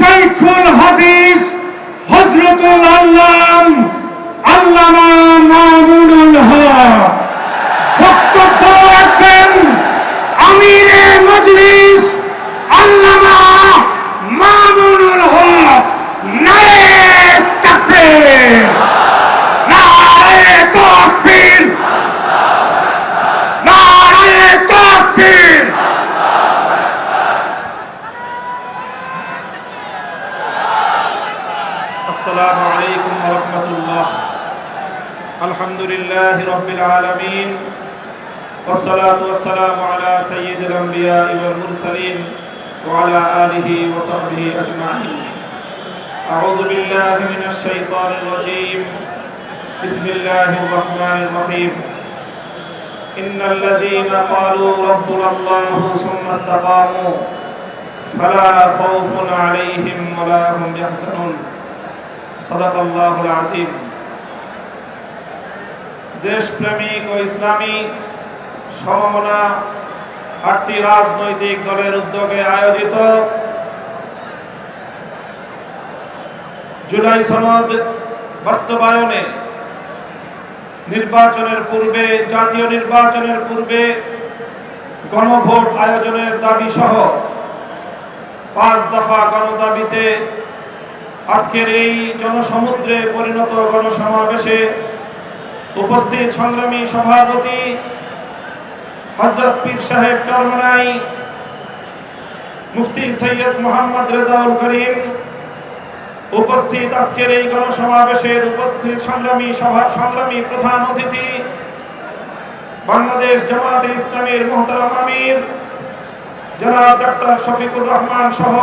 শাইখুল হাদিস হজরতুল আল্লাম আল্লামা الحمد لله رب العالمين والصلاة والسلام على سيد الأنبياء والمرسلين وعلى آله وصحبه أجمعين. أعوذ بالله من الشيطان الرجيم. بسم الله الرحمن الرحيم. إن الذين قالوا ربنا الله ثم استقاموا فلا خوف عليهم ولا هم يحزنون. صدق الله العظيم. দেশপ্রেমিক ও ইসলামী সমমনা আটটি রাজনৈতিক দলের উদ্যোগে আয়োজিত জুলাই সনদ বাস্তবায়নে নির্বাচনের পূর্বে, জাতীয় নির্বাচনের পূর্বে গণভোট আয়োজনের দাবি সহ পাঁচ দফা গণদাবিতে আজকের এই জনসমুদ্রে পরিণত গণসমাবেশে উপস্থিত সংগ্রামী সভাপতি হজরত পীর সাহেব চরমনাই, মুফতি সৈয়দ মোহাম্মদ রেজাউল করিম, উপস্থিত আজকের এই গণসমাবেশের উপস্থিত সংগ্রামী সভা, সংগ্রামী প্রধান অতিথি, বাংলাদেশ জামাতে ইসলামীর মোহতারাম আমির, জনাব ডক্টর শফিকুর রহমান সহ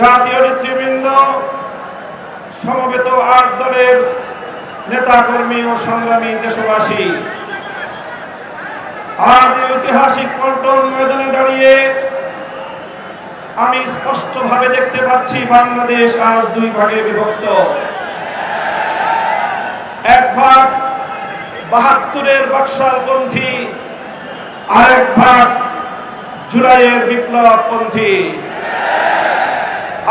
জাতীয় নেতৃবৃন্দ, সমবেত আট দলের নেতাকর্মী ও সংগ্রামী দেশবাসী, আজ এই ঐতিহাসিক পল্টন ময়দানে দাঁড়িয়ে আমি স্পষ্টভাবে দেখতে পাচ্ছি বাংলাদেশ আজ দুই ভাগে বিভক্ত। এক ভাগ বাহাত্তরের বাকশালপন্থী আরেক ভাগ জুলাইয়ের বিপ্লবপন্থী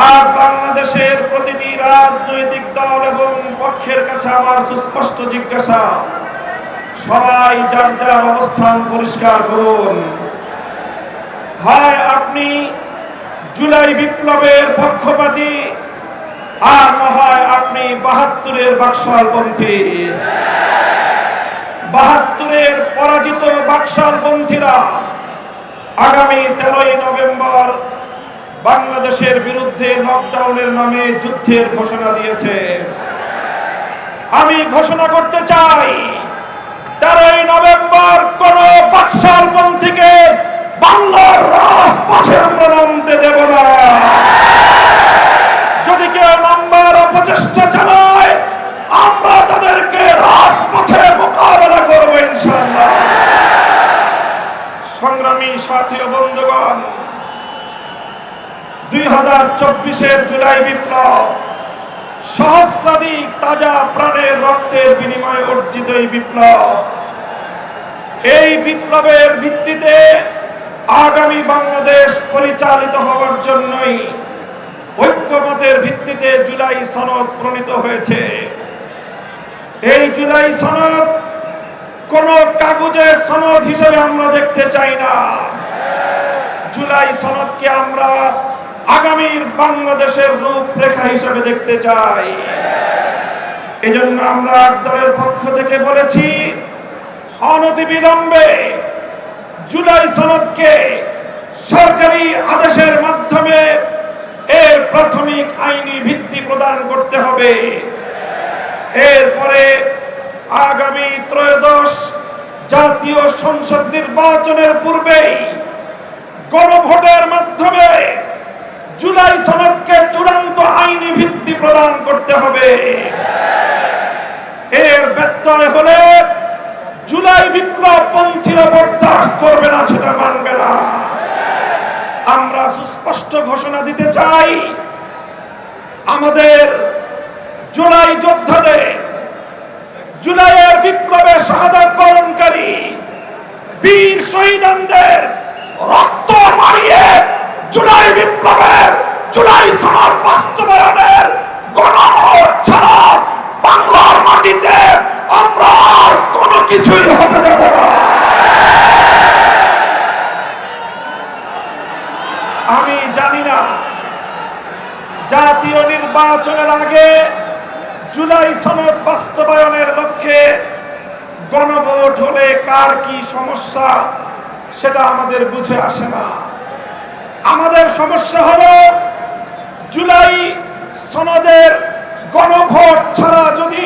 আজ বাংলাদেশের প্রতিটি রাজনৈতিক দল এবং পক্ষের কাছে আমার সুস্পষ্ট জিজ্ঞাসা। সবাই যার যার অবস্থান পরিষ্কার করুন। হয়, আপনি জুলাই বিপ্লবের পক্ষপাতী। আর না হয় আপনি বাহাত্তরের বাকশালপন্থী। বাহাত্তরের পরাজিত বাকশালপন্থীরা আগামী তেরোই নভেম্বর বাংলাদেশের বিরুদ্ধে লকডাউনের নামে যুদ্ধের ঘোষণা দিয়েছে। আমি ঘোষণা করতে চাই, তেরোই নভেম্বর কোন বাক্সার পন্থীকে বাংলার রাজপথে আমরা নামতে দেব না যদি কেউ নাম্বার অপচেষ্টা চালায় আমরা তাদেরকে রাজপথে মোকাবেলা করব ইনশাল্লাহ সংগ্রামী সাথী ও বন্ধুগণ দুই হাজার চব্বিশের জুলাই বিপ্লব। সহস্রাধিক তাজা প্রাণের রক্তের বিনিময়ে অর্জিত এই বিপ্লব। এই বিপ্লবের ভিত্তিতে আগামী বাংলাদেশ পরিচালিত হওয়ার জন্যই ঐক্যমতের ভিত্তিতে জুলাই সনদ প্রণীত হয়েছে। এই জুলাই সনদ কোন কাগজের সনদ হিসেবে আমরা দেখতে চাই না। জুলাই সনদকে আমরা আগামীর বাংলাদেশের রূপরেখা হিসেবে দেখতে চাই। এজন্য আমরা দলের পক্ষ থেকে বলেছি, অনতিবিলম্বে জুলাই সনদকে সরকারি আদেশের মাধ্যমে এর প্রাথমিক আইনি ভিত্তি প্রদান করতে হবে। এরপরে আগামী ত্রয়োদশ জাতীয় সংসদ নির্বাচনের পূর্বেই গণভোটের মাধ্যমে জুলাই সনদকে চূড়ান্ত আইনি ভিত্তি প্রদান করতে হবে। এর ব্যত্যয় হলে জুলাই বিপ্লব পন্থীরা বরদাস্ত করবে না, সেটা মানবে না। আমরা সুস্পষ্ট ঘোষণা দিতে চাই, আমাদের জুলাই যোদ্ধাদের, জুলাইয়ের বিপ্লবে শাহাদাত বরণকারী বীর শহীদানদের রক্ত মারিয়ে জুলাই বিপ্লবের জুলাই বাস্তবায়নের গণভোট ছাড়া বাংলার মাটিতে আমরা কোনো কিছুই হতে দেব না। আমি জানি না, জাতীয় নির্বাচনের আগে জুলাই সনদ বাস্তবায়নের লক্ষ্যে গণভোট হলে কার কি সমস্যা সেটা আমাদের বুঝে আসে না। আমাদের সমস্যা হলো জুলাই সনদের গণভোট ছাড়া যদি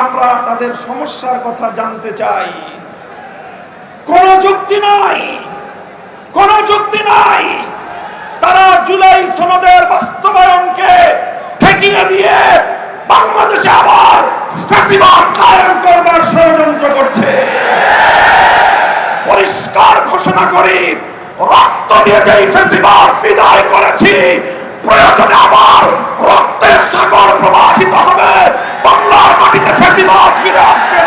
আমরা তাদের সমস্যার কথা জানতে চাই। কোন যুক্তি নাই। কোন যুক্তি নাই। তারা জুলাই সনদের বাস্তবায়নকে ঠেকিয়ে দিয়ে বাংলাদেশে আবার ফ্যাসিবাদ কায়েম করবার ষড়যন্ত্র করছে। পরিষ্কার ঘোষণা করি, রক্ত দিয়ে যেই ফেসিবাদ বিদায় করেছি, প্রয়োজনে আবার রক্তের সাগর প্রবাহিত হবে। ফেসিবাদ ফিরে আসবে।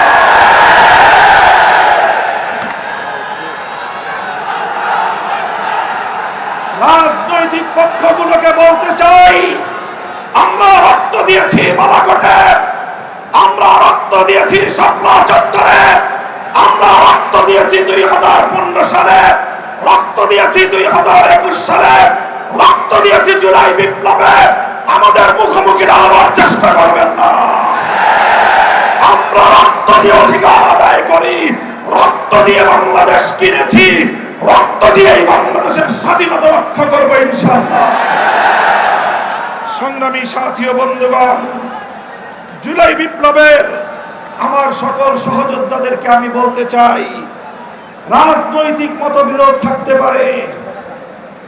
রাজনৈতিক পক্ষগুলোকে বলতে চাই, আমরা রক্ত দিয়েছি বালাকোটে। আমরা রক্ত দিয়েছি শাপলা চত্বরে। আমরা রক্ত দিয়েছি দুই হাজার পনেরো সালে। রক্ত দিয়েছি দুই হাজার একুশ সালে। রক্ত দিয়েছি জুলাই বিপ্লবে। আমাদের মুখোমুখি দাঁড়াবার চেষ্টা করবেন না। রক্ত দিয়ে অধিকার আদায় করি। রক্ত দিয়ে বাংলাদেশ কিনেছি। রক্ত দিয়েই বাংলাদেশের স্বাধীনতা রক্ষা করব ইনশাআল্লাহ। সংগ্রামী সাথী ও বন্ধুগণ, জুলাই বিপ্লবের আমার সকল সহযোদ্ধাদেরকে আমি বলতে চাই, রাজনৈতিক মতবিরোধ থাকতে পারে,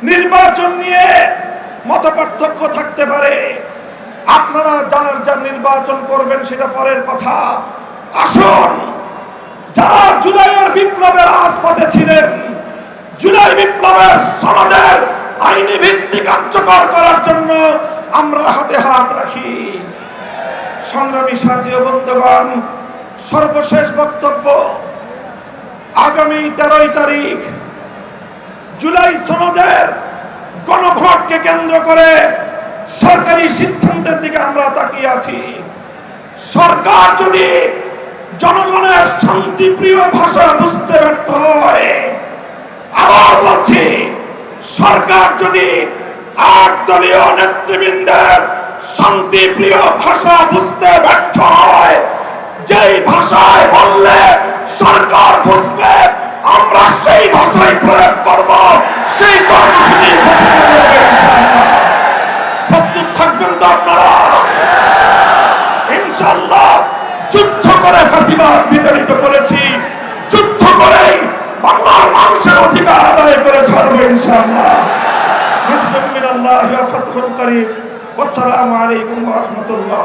নির্বাচন নিয়ে মত পার্থক্য থাকতে পারে। আপনারা যার যার নির্বাচন করবেন সেটা পরের কথা। আসুন। যারা জুলাইয়ের বিপ্লবের রাজপথে ছিলেন, জুলাই বিপ্লবের সনদের আইনি ভিত্তি কার্যকর করার জন্য আমরা হাতে হাত রাখি। সংগ্রামী সাথী বন্ধুগণ, সর্বশেষ বক্তব্য, আগামী তেরোই তারিখ, জুলাই সনদের গণভোটকে কেন্দ্র করে সরকারি সিদ্ধান্তের দিকে আমরা তাকিয়ে আছি। সরকার যদি জনগণের শান্তিপ্রিয় ভাষা বুঝতে ব্যর্থ হয়। আবার বলছি, সরকার যদি আট দলীয় নেতৃবৃন্দের শান্তিপ্রিয় ভাষা বুঝতে ব্যর্থ হয়, যেই ভাষায় বললে সরকার বুঝবে, আমরা সেই ভাষায় প্রয়োগ করব। সেই কর্মসূচি। প্রস্তুত থাকবেন তো আপনারা? ইনশাল্লাহ যুদ্ধ করে ফাঁসিবাদ বিতাড়িত করেছি। যুদ্ধ করে বাংলার মানুষের অধিকার আদায় করে ছাড়বে ইনশাআল্লাহ। মুসলিম মিনাল্লাহ ওয়া ওয়াসসালামু আলাইকুম ওয়া রাহমাতুল্লাহ।